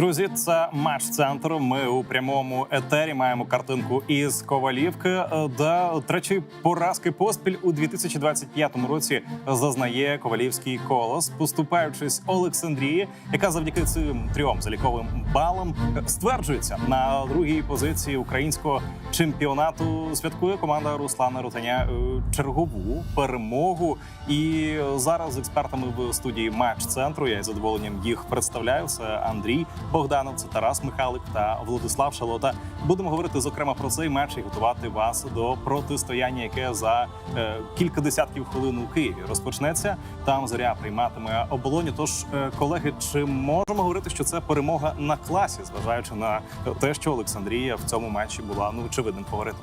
Друзі, це матч центр. Ми у прямому етері маємо картинку із Ковалівки, е, де третьої поразки поспіль у 2025 році зазнає ковалівський колос, поступаючись Олександрії, яка завдяки цим трьом заліковим балам стверджується на другій позиції українського чемпіонату. Святкує команда Руслана Рутаня е, чергову перемогу. І зараз з експертами в студії матч центру я із задоволенням їх представляю. Це Андрій Богданов, це Тарас Михайлик та Владислав Шалота. Будемо говорити зокрема про цей матч і готувати вас до протистояння, яке за е, кілька десятків хвилин у Києві розпочнеться. Там зоря прийматиме оболоні. Тож, е, колеги, чи можемо говорити, що це перемога на класі, зважаючи на те, що Олександрія в цьому матчі була ну очевидним фаворитом?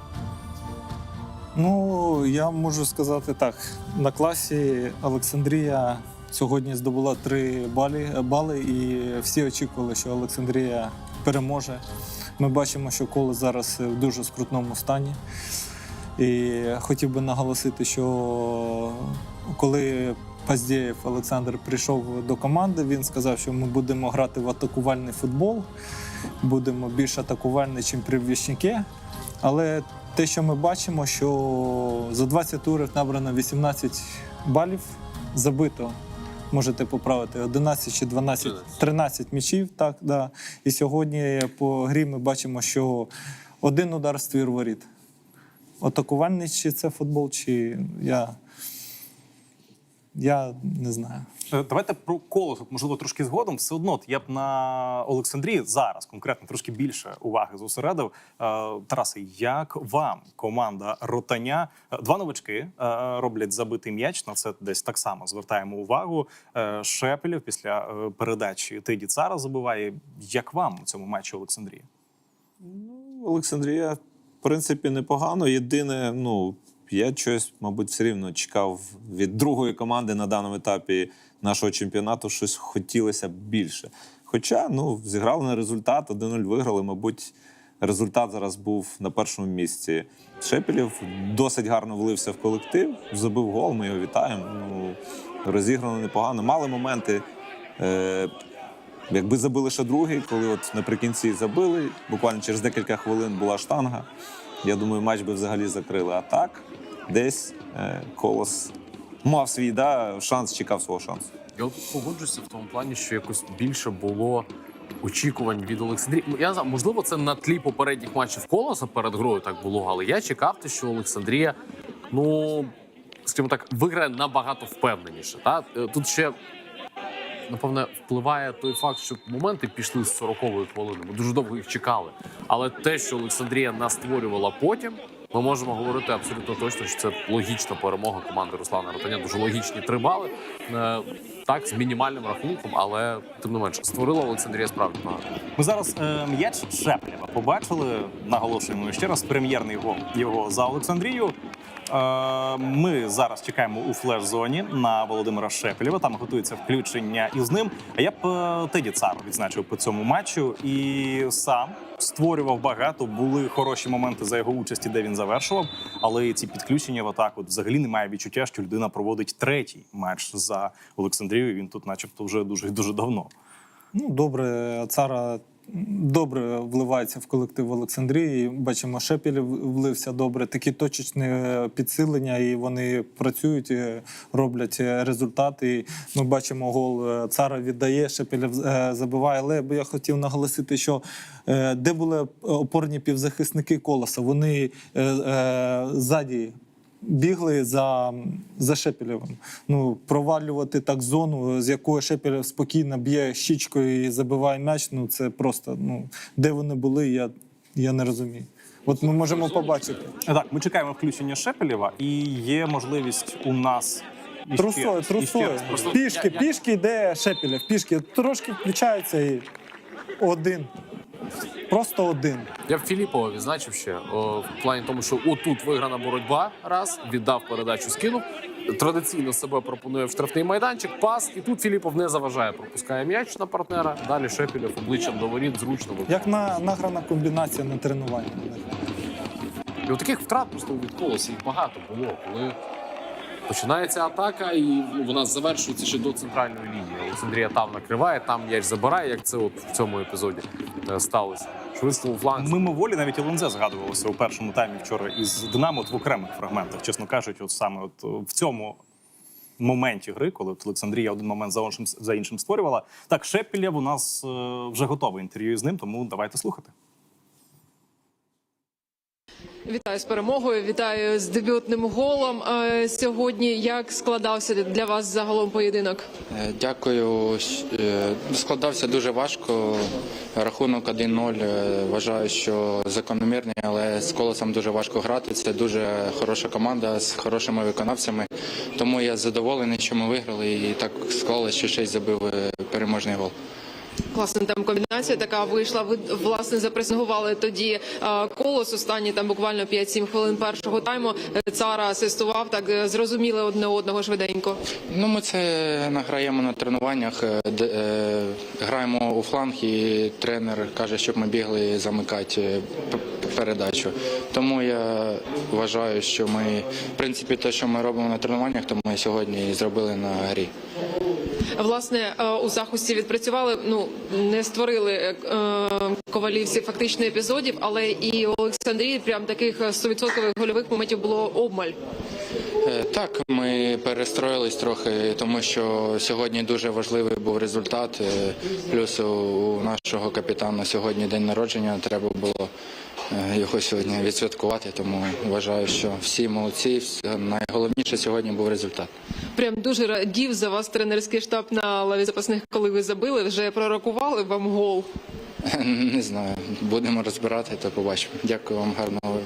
Ну, я можу сказати так: на класі Олександрія сьогодні здобула три бали, бали, і всі очікували, що Олександрія переможе. Ми бачимо, що коло зараз в дуже скрутному стані. І хотів би наголосити, що коли Паздєєв Олександр прийшов до команди, він сказав, що ми будемо грати в атакувальний футбол, будемо більш атакувальні, ніж при Але те, що ми бачимо, що за 20 турів набрано 18 балів, забито. Можете поправити 11 чи 12, 13 м'ячів. Так, да. І сьогодні по грі ми бачимо, що один удар в ствір воріт. Атакувальний чи це футбол, чи я, я не знаю. Е, Давайте про колос, можливо, трошки згодом. Все одно от я б на Олександрії зараз конкретно трошки більше уваги зосередив. Е, Тарасе, як вам команда ротаня? Е, Два новачки е, роблять забитий м'яч. На це десь так само звертаємо увагу. Шепелів після передачі Теді Цара забиває. Як вам у цьому матчі Олександрії? Олександрія, в принципі, непогано. Єдине, ну, я щось, мабуть, все рівно чекав від другої команди на даному етапі нашого чемпіонату, щось хотілося б більше. Хоча, ну, зіграли на результат, 1-0 виграли. Мабуть, результат зараз був на першому місці. Шепелів досить гарно влився в колектив, забив гол, ми його вітаємо. Ну, розіграно непогано. Мали моменти. Е, Якби забили ще другий, коли от наприкінці забили, буквально через декілька хвилин була штанга. Я думаю, матч би взагалі закрили. А так, десь е, колос мав свій да, шанс, чекав свого шансу. Я от погоджуюся в тому плані, що якось більше було очікувань від Олександрії. Ну, Я знаю, можливо, це на тлі попередніх матчів колоса перед грою так було, але я чекав, те, що Олександрія, ну скажімо так, виграє набагато впевненіше. Та? Е, Тут ще. Напевне, впливає той факт, що моменти пішли з 40-ї хвилини. Ми дуже довго їх чекали. Але те, що Олександрія настворювала потім, ми можемо говорити абсолютно точно, що це логічна перемога команди Руслана Ротаня. Дуже логічні три бали. Е, Так, з мінімальним рахунком, але тим не менше, створила Олександрія справді багато. Ми зараз е, м'яч Шепелєва побачили. Наголошуємо ще раз прем'єрний гол його за Олександрію. Е, ми зараз чекаємо у флеш-зоні на Володимира Шепелєва. Там готується включення із ним. А я б е, Теді Цару відзначив по цьому матчу і сам створював багато. Були хороші моменти за його участі, де він завершував. Але ці підключення в атаку взагалі немає відчуття, що людина проводить третій матч за Олександрію. Він тут, начебто, вже дуже дуже давно. Ну, добре, цара добре вливається в колектив Олександрії. Бачимо, Шепіль влився добре. Такі точечні підсилення, і вони працюють, е, роблять е, результати. Ми бачимо, гол е, цара віддає, Шепіль забиває. Але я хотів наголосити, що де були опорні півзахисники колоса, вони ззаді бігли за, за Шепелєвим. Ну, провалювати так зону, з якої Шепелєв спокійно б'є щічкою і забиває м'яч. Ну це просто ну де вони були, я, я не розумію. От ми можемо побачити. Так, ми чекаємо включення Шепелєва, і є можливість у нас Трусою, трусою. Пішки, пішки йде Шепелєв, пішки. Трошки включається і один. Просто один. Я б Філіпова відзначив ще о, в плані тому, що отут виграна боротьба, раз віддав передачу, скинув. Традиційно себе пропонує в штрафний майданчик, пас, і тут Філіпов не заважає, пропускає м'яч на партнера. Далі Шепілєв обличчям до воріт зручно виконує. Як на награна комбінація на тренуванні. І от таких втрат просто від колосі їх багато було, коли Починається атака, і вона завершується ще до центральної лінії. Олександрія там накриває, там м'яч забирає, як це от в цьому епізоді е, сталося. Швидко у фланг. Мимоволі навіть ЛНЗ згадувалося у першому таймі вчора із Динамо от в окремих фрагментах. Чесно кажучи, от саме от е, в цьому моменті гри, коли от Олександрія один момент за іншим, за іншим створювала. Так, Шепілєв у нас е, вже готове інтерв'ю з ним, тому давайте слухати. Вітаю з перемогою. Вітаю з дебютним голом. Е, Сьогодні як складався для вас загалом поєдинок? Е, Дякую. Е, Складався дуже важко. Рахунок 1-0. е, Вважаю, що закономірний, але з колосом дуже важко грати. Це дуже хороша команда з хорошими виконавцями. Тому я задоволений, що ми виграли. І так склалося, що ще й забив переможний гол. Класна там комбінація така вийшла. Ви власне запресингували тоді е, колос. Останні там буквально 5-7 хвилин першого тайму. Цара асистував так е, зрозуміли одне одного швиденько. Ну, ми це награємо на тренуваннях, е, де, граємо у фланг, і тренер каже, щоб ми бігли замикати передачу. Тому я вважаю, що ми, в принципі, те, що ми робимо на тренуваннях, то ми сьогодні і зробили на грі. Власне е, у захисті відпрацювали. Ну не створили е, ковалівці фактично епізодів, але і у Олександрії прям таких 100% гольових моментів було обмаль. Е, Так, ми перестроїлись трохи, тому що сьогодні дуже важливий був результат. Е, Плюс у- нашого капітана сьогодні день народження. Треба було е, його сьогодні відсвяткувати. Тому вважаю, що всі молодці. Найголовніше сьогодні був результат. Прям дуже радів за вас тренерський штаб на лаві запасних, коли ви забили. Вже пророкували вам гол. Не знаю, будемо розбирати, то побачимо. Дякую вам, гарного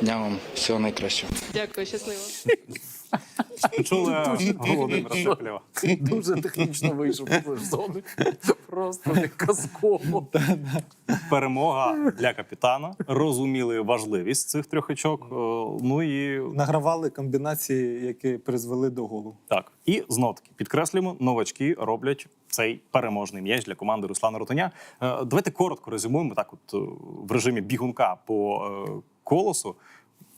дня вам, всього найкращого. Дякую, щасливо. Чули Володимира Шепілєва. Дуже технічно вийшов з зони. Просто не казково. Перемога для капітана. Розуміли важливість цих трьох очок. Е, Ну і Награвали комбінації, які призвели до голу. Так, і знов таки підкреслюємо, новачки роблять цей переможний м'яч для команди Руслана Ротаня. Е, Давайте коротко резюмуємо так, от е, в режимі бігунка по е, колосу.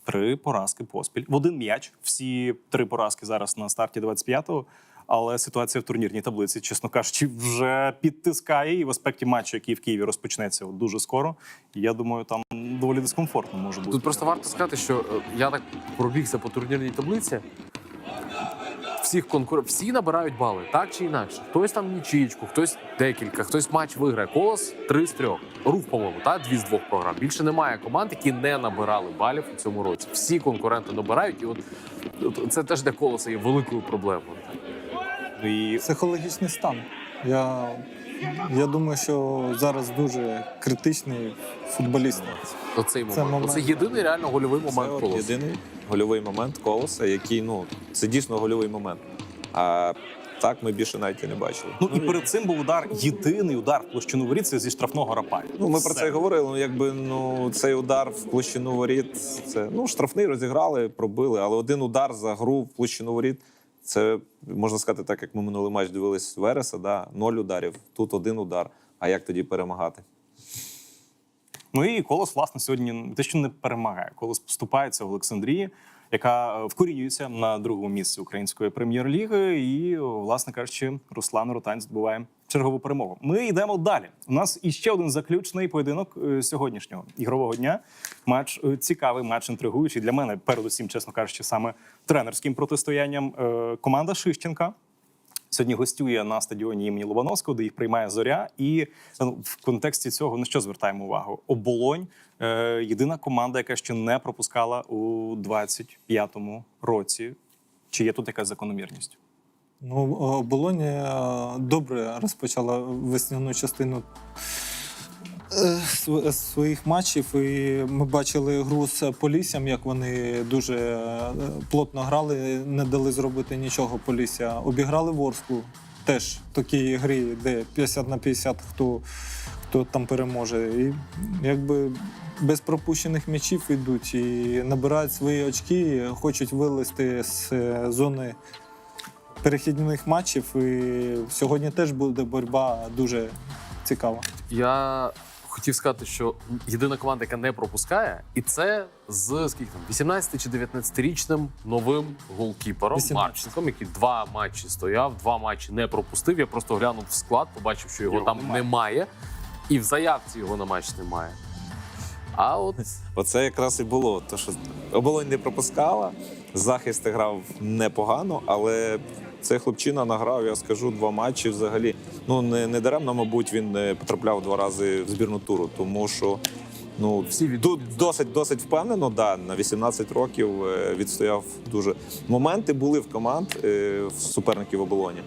Три поразки поспіль. В один м'яч. Всі три поразки зараз на старті 25-го. Але ситуація в турнірній таблиці, чесно кажучи, вже підтискає. І в аспекті матчу, який в Києві розпочнеться от дуже скоро. Я думаю, там доволі дискомфортно може бути. Тут просто варто сказати, що е, я так пробігся по турнірній таблиці. Всіх конкур... всі набирають бали, так чи інакше. Хтось там нічиєчку, хтось декілька, хтось матч виграє. Колос три з трьох. Рух, по-моєму, так, дві з двох програм. Більше немає команд, які не набирали балів у цьому році. Всі конкуренти набирають, і от, от це теж для колоса є великою проблемою. І Психологічний стан. Я, я думаю, що зараз дуже критичний футболіст. Оцей Це момент. момент. Це єдиний реально гольовий Це момент от колоса. єдиний гольовий момент колоса, який ну це дійсно гольовий момент. А так ми більше навіть і не бачили. Ну і перед цим був удар, єдиний удар в площину воріт це зі штрафного рапаю. Ну, ми про це і говорили. Ну, якби ну цей удар в площину воріт, це ну штрафний розіграли, пробили, але один удар за гру в площину воріт. Це можна сказати, так як ми минулий матч дивились Вереса, да, ноль ударів. Тут один удар. А як тоді перемагати? Ну і колос, власне, сьогодні те, що не перемагає. Колос поступається в Олександрії, яка е, вкорінюється на другому місці української прем'єр-ліги. І, власне кажучи, Руслан Ротань здобуває чергову перемогу. Ми йдемо далі. У нас іще один заключний поєдинок е, сьогоднішнього ігрового дня. Матч е, цікавий, матч інтригуючий для мене. Передусім, чесно кажучи, саме тренерським протистоянням. Е, Команда Шищенка сьогодні гостює на стадіоні імені Лобановського, де їх приймає зоря. І ну, в контексті цього на що звертаємо увагу? Оболонь єдина команда, яка ще не пропускала у 25-му році. Чи є тут якась закономірність? Ну, Болоні добре розпочала весняну частину е, своїх матчів. І ми бачили гру з Поліссям, як вони дуже е, плотно грали, не дали зробити нічого Полісся. Обіграли Ворсклу. Теж в такій грі, де 50 на 50 хто, хто там переможе. І якби без пропущених м'ячів йдуть і набирають свої очки, хочуть вилезти з е, зони перехідних матчів. І сьогодні теж буде боротьба дуже цікава. Я хотів сказати, що єдина команда, яка не пропускає, і це з скільки там 18 чи 19-річним новим голкіпером 18. Марченком, який два матчі стояв, два матчі не пропустив. Я просто глянув в склад, побачив, що його, Його там немає. немає. і в заявці його на матч немає. А от Оце якраз і було. То, що оболонь не пропускала, захист грав непогано, але цей хлопчина награв, я скажу, два матчі взагалі. Ну не, не даремно, мабуть, він е, потрапляв два рази в збірну туру, тому що. Ну, Всі від- досить досить впевнено, да, на 18 років е, відстояв дуже. Моменти були в команд е, в суперників оболоні.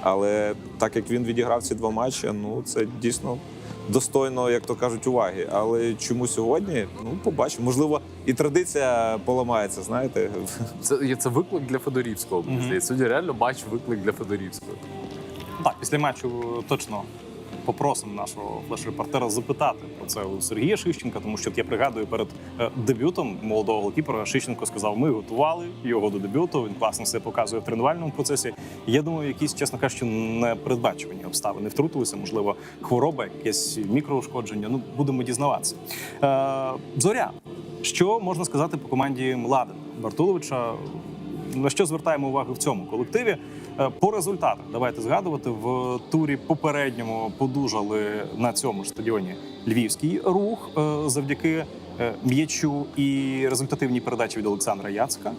Але так як він відіграв ці два матчі, ну це дійсно достойно, як то кажуть, уваги. Але чому сьогодні? Ну, побачимо. Можливо, і традиція поламається, знаєте. це, є- це виклик для Федорівського. Mm -hmm. сьогодні реально матч виклик для Федорівського. Так, після матчу точно попросимо нашого флеш-репортера запитати про це у Сергія Шищенка, тому що я пригадую перед е, дебютом молодого голкіпера Шищенко сказав: ми готували його до дебюту. Він класно все показує в тренувальному процесі. Я думаю, якісь, чесно кажучи, непередбачувані обставини втрутилися, можливо, хвороба, якесь мікроушкодження. Ну, будемо дізнаватися. Е, Зоря. Що можна сказати по команді Младена Бартуловича? На що звертаємо увагу в цьому колективі? Е, По результатах давайте згадувати в турі попередньому подужали на цьому ж стадіоні львівський рух е, завдяки е, м'ячу і результативній передачі від Олександра Яцка.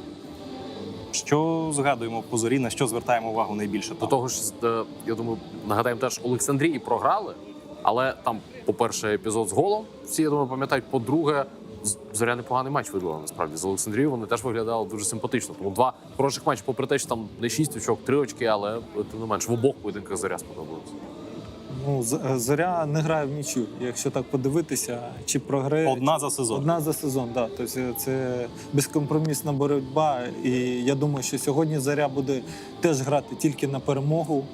Що згадуємо по зорі, на що звертаємо увагу найбільше? До того ж, я думаю, нагадаємо теж Олександрії програли, але там, по-перше, епізод з голом. Всі я думаю, пам'ятають. По-друге, зоря непоганий матч видала насправді з Олександрією. Вони теж виглядали дуже симпатично. Тому два хороших матчі, попри те, що там не шість очок, три очки, але тим не менш в обох поєдинках зоря сподобалося. Ну, е, зоря не грає в нічю. Якщо так подивитися, чи програє Одна за сезон. Одна за сезон, да. Тобто це безкомпромісна боротьба. І я думаю, що сьогодні заря буде теж грати тільки на перемогу.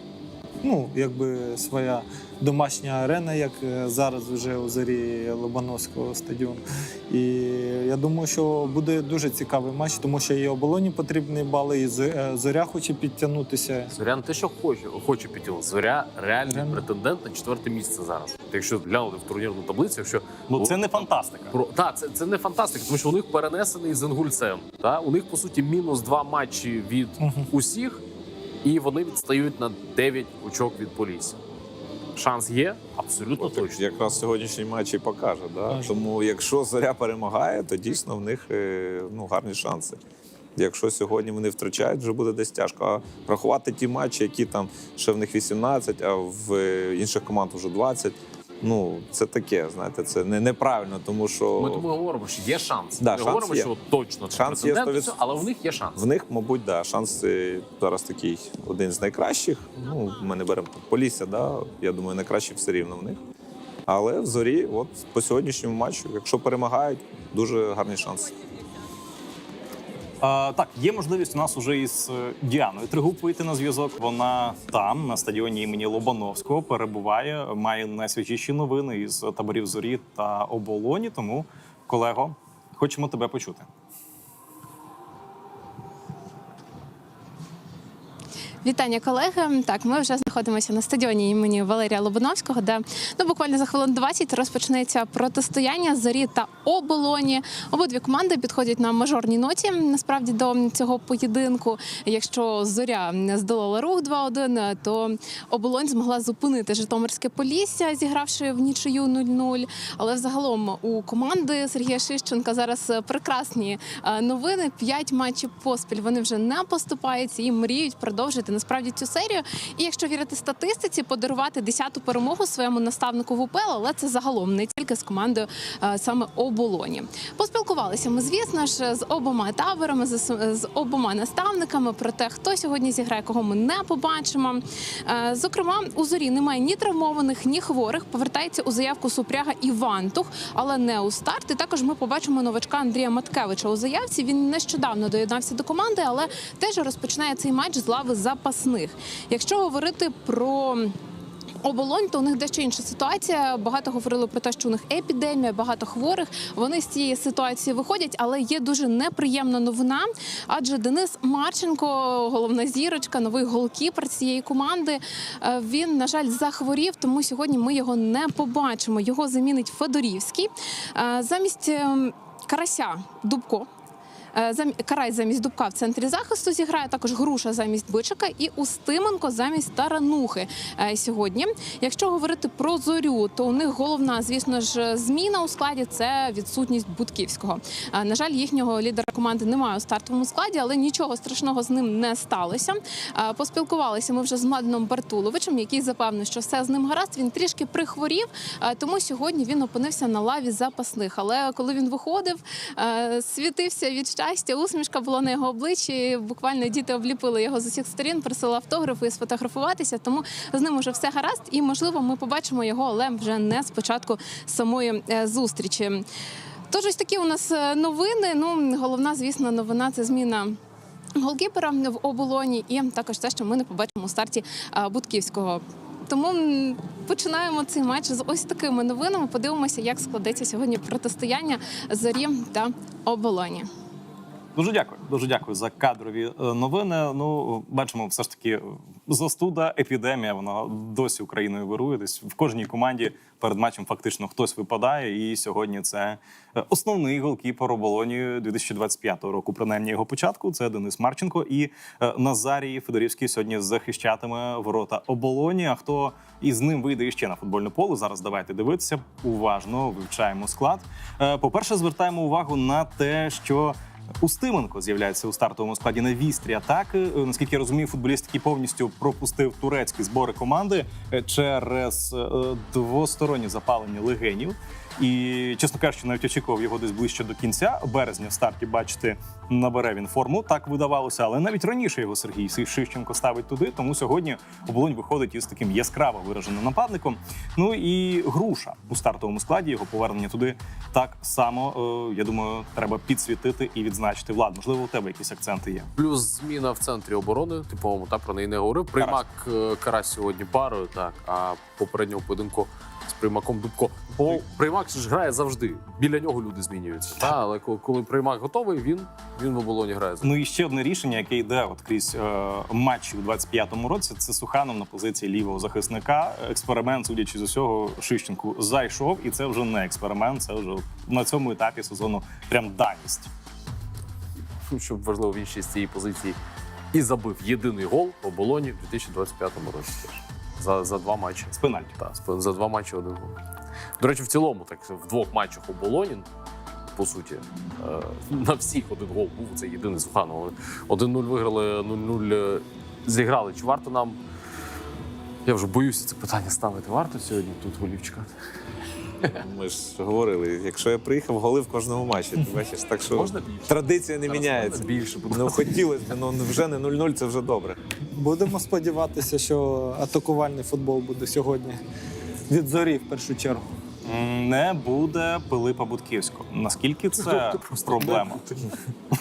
Ну, якби своя домашня арена, як е, зараз вже у зарі Лобановського стадіону. І я думаю, що буде дуже цікавий матч, тому що і оболоні потрібні бали, і е, зоря хоче підтягнутися. Зоря не те, що хоче, хоче підтягнути. Зоря реальний Реально. претендент на четверте місце зараз. Якщо глянути в турнірну таблицю, якщо Ну це не фантастика. Про та це, це не фантастика, тому що у них перенесений з Інгульцем. Та у них по суті мінус два матчі від Мгм. усіх, і вони відстають на 9 очок від Полісся. Шанс є абсолютно Так точно. якраз сьогоднішній матч і покаже. Да? Тому якщо Заря перемагає, то дійсно в них е, ну, гарні шанси. Якщо сьогодні вони втрачають, вже буде десь тяжко. А рахувати ті матчі, які там ще в них 18, а в е, інших команд вже 20. Ну, це таке, знаєте, це не, неправильно, тому що Ми тому говоримо, що є шанс. Да, Ми шанс говоримо, є. що точно це Шанс є претендент, 100%. але в них є шанс. в них, мабуть, да, шанс е, зараз такий один з найкращих. Ну, ми не беремо там Полісся, да, я думаю, найкращий все рівно в них. Але в зорі, от по сьогоднішньому матчу, якщо перемагають, дуже гарний шанс. А, так, є можливість у нас уже із е, Діаною Тригуб вийти на зв'язок. Вона там, на стадіоні імені Лобановського, перебуває, має найсвіжіші новини із таборів зорі та оболоні. Тому, колего, хочемо тебе почути. Вітання, колеги. Так, ми вже знаходимося на стадіоні імені Валерія Лобановського, де ну буквально за хвилин 20 розпочнеться протистояння зорі та оболоні. Обидві команди підходять на мажорній ноті. Насправді до цього поєдинку. Якщо зоря здолала рух 2-1, то оболонь змогла зупинити Житомирське Полісся, зігравши в нічию 0-0. Але взагалом у команди Сергія Шищенка зараз прекрасні е, новини. П'ять матчів поспіль вони вже не поступаються і мріють продовжити насправді цю серію. І якщо вірити статистиці, подарувати 10-ту перемогу своєму наставнику в УПЛ, але це загалом не тільки з командою е, саме оболоні. Поспілкувалися ми, звісно ж, з обома таборами, з, обома наставниками про те, хто сьогодні зіграє, кого ми не побачимо. Е, Зокрема, у зорі немає ні травмованих, ні хворих. Повертається у заявку Супряга Іван Тух, але не у старт. І також ми побачимо новачка Андрія Маткевича у заявці. Він нещодавно доєднався до команди, але теж розпочинає цей матч з лави запасних. Якщо говорити про Оболонь, то у них дещо інша ситуація. Багато говорили про те, що у них епідемія, багато хворих. Вони з цієї ситуації виходять, але є дуже неприємна новина. Адже Денис Марченко, головна зірочка, новий голкіпер цієї команди. е, Він, на жаль, захворів, тому сьогодні ми його не побачимо. Його замінить Федорівський. Е, Замість ем, Карася Дубко. Е, Карай замість Дубка в центрі захисту зіграє також Груша замість Бичика і Устименко замість Таранухи е, сьогодні. Якщо говорити про зорю, то у них головна, звісно ж, зміна у складі це відсутність Будківського. Е, На жаль, їхнього лідера команди немає у стартовому складі, але нічого страшного з ним не сталося. Поспілкувалися ми вже з Младеном Бартуловичем, який запевнив, що все з ним гаразд. Він трішки прихворів, тому сьогодні він опинився на лаві запасних. Але коли він виходив, світився від щастя, усмішка була на його обличчі. Буквально діти обліпили його з усіх сторін, просили автографи і сфотографуватися. Тому з ним уже все гаразд, і можливо, ми побачимо його, але вже не з початку самої е, зустрічі. Тож ось такі у нас е, новини. Ну головна, звісно, новина це зміна. Голкіпера в оболоні, і також те, що ми не побачимо у старті е, Будківського. Тому починаємо цей матч з ось такими новинами. Подивимося, як складеться сьогодні протистояння зорі та оболоні. Дуже дякую. Дуже дякую за кадрові е, новини. Ну, бачимо, все ж таки е, застуда, епідемія. Вона досі Україною вирує. Десь в кожній команді перед матчем фактично хтось випадає. І сьогодні це е, основний голкіпер оболоні 2025 року. Принаймні його початку. Це Денис Марченко і Назарій Федорівський сьогодні захищатиме ворота оболоні. А хто із ним вийде іще на футбольне поле? Зараз давайте дивитися. Уважно вивчаємо склад. Е, По-перше, звертаємо увагу на те, що Устименко з'являється у стартовому складі на вістрі атаки. Е, Наскільки я розумію, футболіст, який повністю пропустив турецькі збори команди е, через е, двосторонні запалення легенів. І, чесно кажучи, навіть очікував його десь ближче до кінця березня в старті бачити, набере він форму. Так видавалося, але навіть раніше його Сергій Шищенко ставить туди. Тому сьогодні оболонь виходить із таким яскраво вираженим нападником. Ну і груша у стартовому складі його повернення туди так само. Я думаю, треба підсвітити і відзначити. Влад, можливо, у тебе якісь акценти є. Плюс зміна в центрі оборони. Ти, по-моєму, та про неї не говорив. Приймак е, Карась сьогодні парою, так, а попереднього поєдинку з приймаком Дубко. Бо приймак ж грає завжди. Біля нього люди змінюються. Та, але коли, приймак готовий, він, він в оболоні грає завжди. Ну і ще одне рішення, яке йде от крізь е, матчі у 25-му році. Це Суханов на позиції лівого захисника. Експеримент, судячи з усього, Шищенку зайшов, і це вже не експеримент. Це вже на цьому етапі сезону прям даність. Щоб важливо він ще з цієї позиції і забив єдиний гол в оболоні в 2025 році. За, за два матчі. З пенальті. Так, за два матчі один гол. До речі, в цілому, так в двох матчах у Болоні, по суті, е, на всіх один гол був це єдиний з Суханова. 1-0 виграли, 0-0 е, зіграли. Чи варто нам? Я вже боюся це питання ставити. Варто сьогодні тут голів чекати? Ми ж говорили, якщо я приїхав, голи в кожному матчі. Ти бачиш, так що Можна більше? традиція не міняється. більше, Ну хотілося б, ну вже не 0-0, це вже добре. Будемо сподіватися, що атакувальний футбол буде сьогодні від зорі в першу чергу. Не буде Пилипа Будківського. Наскільки це проблема?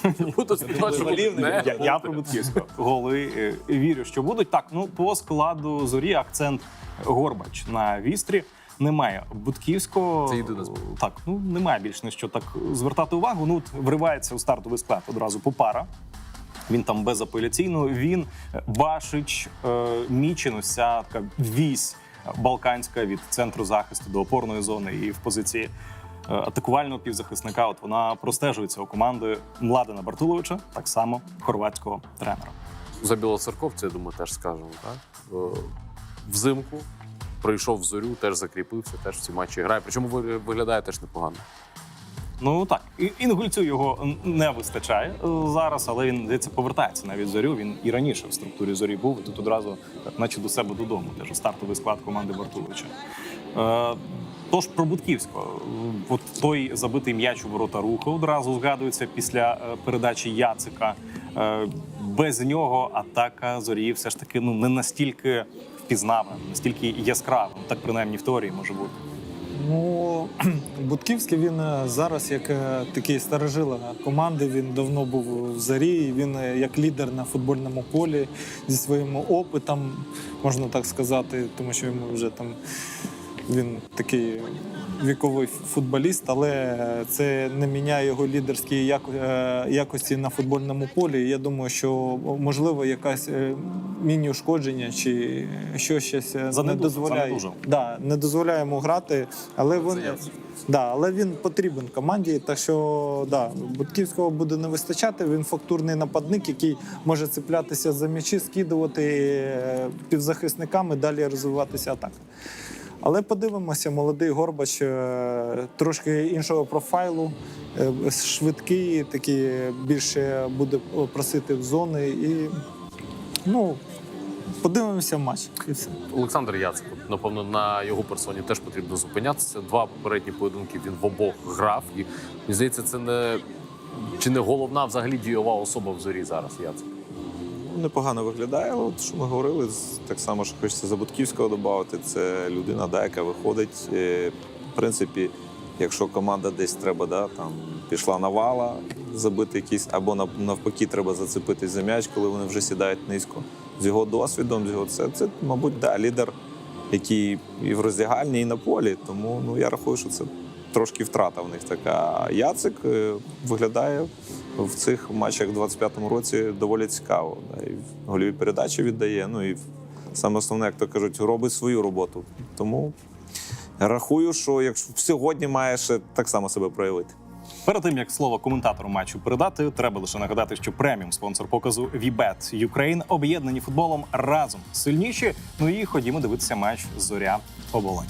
Не не Я, я про Будківського. Голи е, вірю, що будуть. Так, ну по складу зорі акцент Горбач на вістрі. Немає Будківського. Це єдина. Так, ну немає більш на що так звертати увагу. Ну, от вривається у стартовий склад одразу Попара. Він там безапеляційно. Він е, Башич, е, Мічин, ось така вісь балканська від центру захисту до опорної зони і в позиції е, атакувального півзахисника. От вона простежується у команди Младена Бартуловича, так само хорватського тренера. за білоцерковця, я думаю, теж скажемо. Так? Взимку прийшов в зорю, теж закріпився, теж в ці матчі грає. Причому виглядає теж непогано. Ну так, інгульцю його не вистачає е, зараз, але він здається повертається навіть зорю. Він і раніше в структурі зорі був і тут одразу, наче до себе додому. Теж стартовий склад команди Бартуловича. Е, Тож про Будківського, Е, от той забитий м'яч у ворота руху одразу згадується після е, передачі Яцика. Е, Без нього атака зорі все ж таки ну не настільки впізнавана, не настільки яскравим, Так принаймні в теорії може бути. Ну, Будківський він е, зараз як е, такий старожила команди. Він давно був в зарі. Він е, як лідер на футбольному полі зі своїм опитом, можна так сказати, тому що йому вже там він такий віковий футболіст, але це не міняє його лідерські е, якості на футбольному полі. Я думаю, що можливо якась е, міні-ушкодження чи що щось е, не дозволяє, занедужав. да, не дозволяє йому грати, але він, да, але він потрібен команді. Так що да, Будківського буде не вистачати. Він фактурний нападник, який може цеплятися за м'ячі, скидувати е, півзахисниками, далі розвиватися атака. Але подивимося, молодий Горбач е, трошки іншого профайлу, е, швидкий, такий більше буде просити в зони. І ну, подивимося матч. І все. Олександр Яцик, напевно, на його персоні теж потрібно зупинятися. Два попередні поєдинки він в обох грав. І мені здається, це не чи не головна взагалі дієва особа в зорі зараз. Яцик. Непогано виглядає. От що ми говорили, так само що хочеться за Будківського додати. Це людина, да, яка виходить. е, В принципі, якщо команда десь треба, да, там пішла навала, забити якийсь, або навпаки, треба зацепитись за м'яч, коли вони вже сідають низько. З його досвідом, з його це, це мабуть, да, лідер, який і в роздягальні, і на полі. Тому ну, я рахую, що це трошки втрата в них така. Яцик е, виглядає в цих матчах в 25-му році доволі цікаво. Да, і гольові передачі віддає. Ну і саме основне, як то кажуть, робить свою роботу. Тому рахую, що якщо сьогодні має ще так само себе проявити. Перед тим як слово коментатору матчу передати, треба лише нагадати, що преміум спонсор показу VBET Ukraine об'єднані футболом разом сильніші. Ну і ходімо дивитися матч Зоря Оболонь.